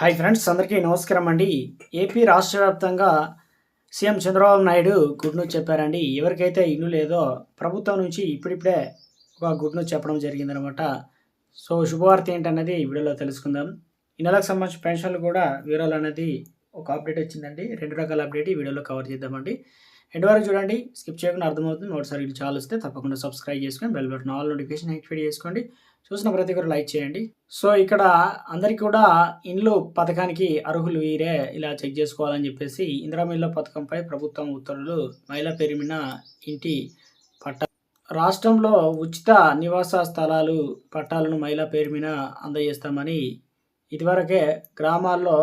Hi friends అందరికీ నమస్కారం అండి. ఏపీ రాష్ట్ర వ్యాప్తంగా CM Chandrababu Naidu good news చెప్పారండి. ఎవరికైతే ఇల్లు లేదో ప్రభుత్వం నుంచి ఇప్పుడిప్పుడే ఒక గుడ్ న్యూస్ చెప్పడం జరిగిందనమాట. సో శుభవార్త ఏంటన్నది ఈ వీడియోలో తెలుసుకుందాం. ఈ నెలకు సంబంధించిన పెన్షన్లు కూడా వివరాలు అనేది ఒక అప్డేట్ వచ్చిందండి. రెండు రకాల అప్డేట్ ఈ వీడియోలో కవర్ చేద్దామండి. ఎండ్ వరకు చూడండి. స్కిప్ చేయకుండా అర్థమవుతుంది. ఒకసారి ఇది చాలా వస్తే తప్పకుండా సబ్స్క్రైబ్ చేసుకొని bell button all notification activate చేసుకోండి. చూసిన ప్రతి ఒక్కరు లైక్ చేయండి. సో ఇక్కడ అందరికీ కూడా ఇండ్లు పథకానికి అర్హులు వీరే ఇలా చెక్ చేసుకోవాలని చెప్పేసి ఇందిరామిల్ల పథకంపై ప్రభుత్వం ఉత్తర్వులు మహిళా పేరు ఇంటి పట్ట రాష్ట్రంలో ఉచిత నివాస స్థలాలు పట్టాలను మహిళా పేరు మీద అందజేస్తామని ఇదివరకే గ్రామాల్లో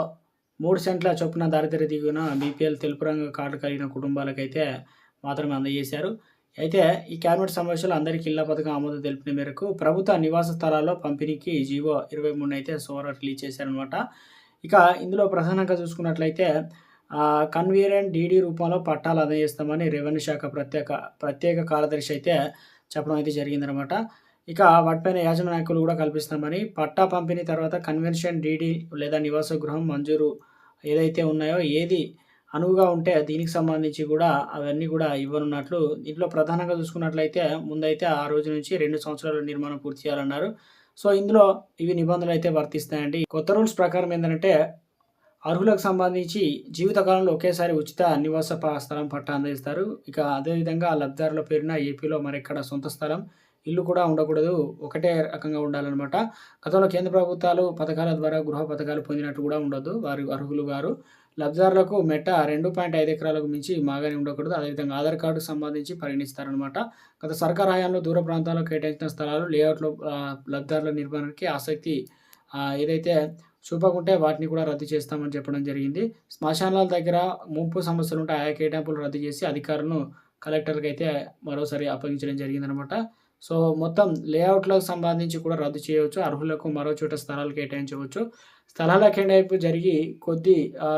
మూడు సెంట్ల చొప్పున దారిద్ర దిగున బీపీఎల్ తెలుపు రంగు కార్డు కలిగిన కుటుంబాలకైతే మాత్రమే అందజేశారు. అయితే ఈ క్యాబినెట్ సమావేశంలో అందరికీ ఇళ్ళ పథకం ఆమోదం తెలిపిన మేరకు ప్రభుత్వ నివాస స్థలాల్లో పంపిణీకి జీవో ఇరవై మూడు అయితే సోమవారం రిలీజ్ చేశారనమాట ఇక ఇందులో ప్రధానంగా చూసుకున్నట్లయితే కన్వీనియంట్ డీడీ రూపంలో పట్టాలు అందజేస్తామని రెవెన్యూ శాఖ ప్రత్యేక ప్రత్యేక కార్యదర్శి అయితే చెప్పడం అయితే జరిగిందనమాట ఇక వాటిపైన యాజమాన్యాకులు కూడా కల్పిస్తామని పట్టా పంపిణీ తర్వాత కన్వెన్షన్ డీడీ లేదా నివాస గృహం మంజూరు ఏదైతే ఉన్నాయో ఏది అనువుగా ఉంటే దీనికి సంబంధించి కూడా అవన్నీ కూడా ఇవ్వనున్నట్లు దీంట్లో ప్రధానంగా చూసుకున్నట్లయితే ముందైతే ఆ రోజు నుంచి రెండు సంవత్సరాల నిర్మాణం పూర్తి చేయాలన్నారు. సో ఇందులో ఇవి నిబంధనలు అయితే వర్తిస్తాయండి. కొత్త రూల్స్ ప్రకారం ఏంటంటే అర్హులకు సంబంధించి జీవితకాలంలో ఒకేసారి ఉచిత నివాస స్థలం పట్టా అందజేస్తారు ఇక అదేవిధంగా లబ్ధిదారుల పేరున ఏపీలో మరెక్కడ సొంత స్థలం ఇల్లు కూడా ఉండకూడదు. ఒకటే రకంగా ఉండాలన్నమాట. గతంలో కేంద్ర ప్రభుత్వాలు పథకాల ద్వారా గృహ పథకాలు పొందినట్టు కూడా ఉండదు వారు అర్హులు గారు. లబ్ధిదారులకు మెట్ట రెండు పాయింట్ ఐదు ఎకరాలకు మించి మాగానే ఉండకూడదు. అదేవిధంగా ఆధార్ కార్డు సంబంధించి పరిగణిస్తారనమాట గత సర్కార్ హయాంలో దూర ప్రాంతాల్లో కేటాయించిన స్థలాలు లేఅవుట్లో లబ్ధిదారుల నిర్మాణానికి ఆసక్తి ఏదైతే చూపకుంటే వాటిని కూడా రద్దు చేస్తామని చెప్పడం జరిగింది. శ్మశానాల దగ్గర ముంపు సమస్యలు ఉంటే ఆయా కేటాయింపులు రద్దు చేసి అధికారులను కలెక్టర్కి అయితే మరోసారి అప్పగించడం జరిగిందనమాట సో మొత్తం లేఅవుట్లకు సంబంధించి కూడా రద్దు చేయవచ్చు. అర్హులకు మరో చోట స్థలాలు కేటాయించవచ్చు. స్థలాల కేటాయింపు జరిగి కొద్ది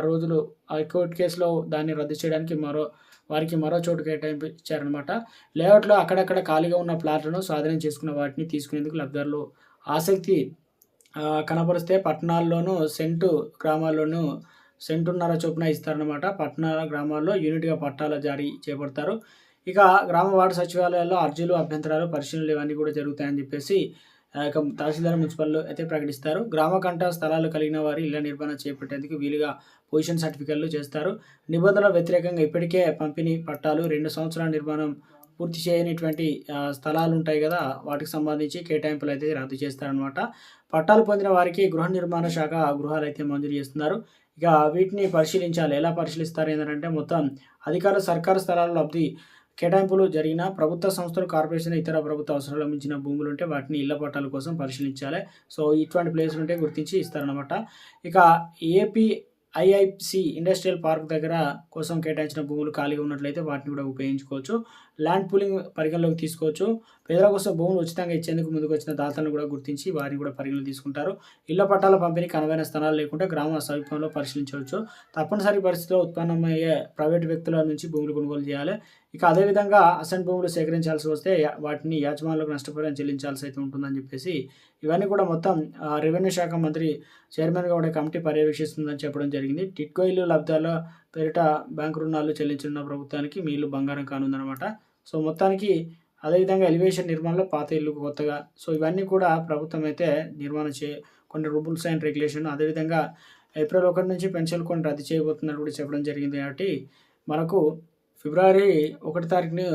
రోజులు హైకోర్టు కేసులో దాన్ని రద్దు చేయడానికి మరో వారికి మరో చోటు కేటాయింపు ఇచ్చారనమాట లేఅవుట్లో అక్కడక్కడ ఖాళీగా ఉన్న ప్లాట్లను స్వాధీనం చేసుకున్న వాటిని తీసుకునేందుకు లబ్ధిదారులు ఆసక్తి కనపరిస్తే పట్టణాల్లోనూ సెంటు గ్రామాల్లోనూ సెంటున్నర చొప్పున ఇస్తారనమాట పట్టణాల గ్రామాల్లో యూనిట్గా పట్టాల జారీ చేపడతారు. ఇక గ్రామ వార్డు సచివాలయాల్లో అర్జీలు అభ్యంతరాలు పరిశీలనలు ఇవన్నీ కూడా జరుగుతాయని చెప్పేసి ఇక తహసీల్దార్ మున్సిపల్ అయితే ప్రకటిస్తారు. గ్రామ కంట స్థలాలు కలిగిన వారి ఇళ్ళ నిర్మాణం చేపట్టేందుకు వీలుగా పొజిషన్ సర్టిఫికెట్లు చేస్తారు. నిబంధనల వ్యతిరేకంగా ఇప్పటికే పంపిణీ పట్టాలు రెండు సంవత్సరాల నిర్మాణం పూర్తి చేయనిటువంటి స్థలాలు ఉంటాయి కదా వాటికి సంబంధించి కేటాయింపులు అయితే రద్దు చేస్తారనమాట పట్టాలు పొందిన వారికి గృహ నిర్మాణ శాఖ గృహాలు అయితే మంజూరు చేస్తున్నారు. ఇక వీటిని పరిశీలించాలి. ఎలా పరిశీలిస్తారు ఏంటంటే మొత్తం అధికారులు సర్కారు స్థలాల లబ్ధి కేటాయింపులు జరిగిన ప్రభుత్వ సంస్థలు కార్పొరేషన్ ఇతర ప్రభుత్వ అవసరాలు మించిన భూములు ఉంటే వాటిని ఇళ్ళ పట్టాల కోసం పరిశీలించాలి. సో ఇటువంటి ప్లేసులు ఉంటే గుర్తించి ఇస్తారనమాట ఇక ఏపీ ఐఐసి ఇండస్ట్రియల్ పార్క్ దగ్గర కోసం కేటాయించిన భూములు ఖాళీగా ఉన్నట్లయితే వాటిని కూడా ఉపయోగించుకోవచ్చు. ల్యాండ్ పూలింగ్ పరిగణలోకి తీసుకోవచ్చు. పేదల కోసం భూములు ఉచితంగా ఇచ్చేందుకు ముందుకు వచ్చిన దాతలను కూడా గుర్తించి వారిని కూడా పరిగణలో తీసుకుంటారు. ఇళ్ళ పట్టాల పంపిణీకి అనువైన స్థలాలు లేకుండా గ్రామ సమీపంలో పరిశీలించవచ్చు. తప్పనిసరి పరిస్థితిలో ఉత్పన్నమయ్యే ప్రైవేట్ వ్యక్తుల నుంచి భూములు కొనుగోలు చేయాలి. ఇక అదేవిధంగా అసెంట్ భూములు సేకరించాల్సి వస్తే వాటిని యాజమానులకు నష్టపరిహారం చెల్లించాల్సి అయితే ఉంటుందని చెప్పేసి ఇవన్నీ కూడా మొత్తం రెవెన్యూ శాఖ మంత్రి చైర్మన్గా ఉండే కమిటీ పర్యవేక్షిస్తుందని చెప్పడం జరిగింది. టిట్కో ఇల్లు లబ్ధాల పేరిట బ్యాంకు రుణాలు చెల్లించిన ప్రభుత్వానికి మీ ఇల్లు బంగారం కానుందనమాట సో మొత్తానికి అదేవిధంగా ఎలివేషన్ నిర్మాణంలో పాత ఇల్లు కొత్తగా సో ఇవన్నీ కూడా ప్రభుత్వం అయితే నిర్మాణం చే కొన్ని రూల్స్ అండ్ రెగ్యులేషన్ అదేవిధంగా ఏప్రిల్ ఒకటి నుంచి పెన్షన్ కొన్ని రద్దు చేయబోతున్నట్టు కూడా చెప్పడం జరిగింది కాబట్టి మనకు ఫిబ్రవరి ఒకటి తారీఖుని